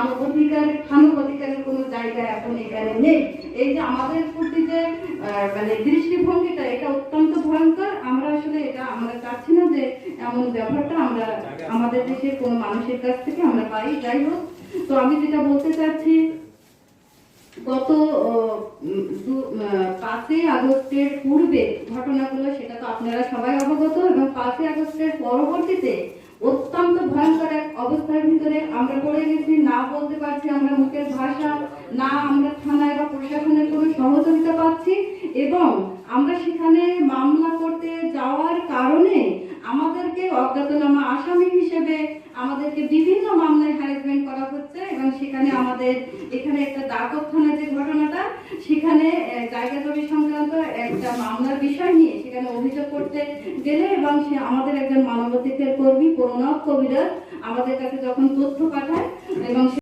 মানবাধিকার মানবাধিকারের কোনো এখন এখানে নেই। এই যে আমাদের প্রতি যে মানে দৃষ্টিভঙ্গিটা, এটা অত্যন্ত ভয়ঙ্কর। আমরা আসলে এটা, আমরা চাচ্ছি না যে এমন ব্যবহারটা আমরা আমাদের দেশের কোনো মানুষের কাছ থেকে আমরা পাই। যাই হোক, তো আমি যেটা বলতে চাচ্ছি, গত পাঁচই আগস্টের পূর্বে ঘটনাগুলো, সেটা তো আপনারা সবাই অবগত, এবং পাঁচই আগস্টের পরবর্তীতে অত্যন্ত ভয়ঙ্কর আমরা পড়ে গেছি, না বলতে পারছি আমরা মুখের ভাষা, না আমরা থানায় বা প্রশাসনের কোনো সহযোগিতা পাচ্ছি এবং আমরা সেখানে মামলা করতে যাওয়ার কারণে আমাদেরকে অজ্ঞাতনামা আসামি হিসেবে আমাদেরকে বিভিন্ন মামলায় হ্যারাসমেন্ট করা হচ্ছে এবং সেখানে আমাদের, এখানে একটা দাগত থানার যে ঘটনাটা, সেখানে জায়গা জমি সংক্রান্ত একটা মামলার বিষয় নিয়ে সেখানে অভিযোগ করতে গেলে এবং সে আমাদের একজন মানবাধিকার কর্মী, প্রণব কবিরাজ আমাদের কাছে যখন তথ্য পাঠায় এবং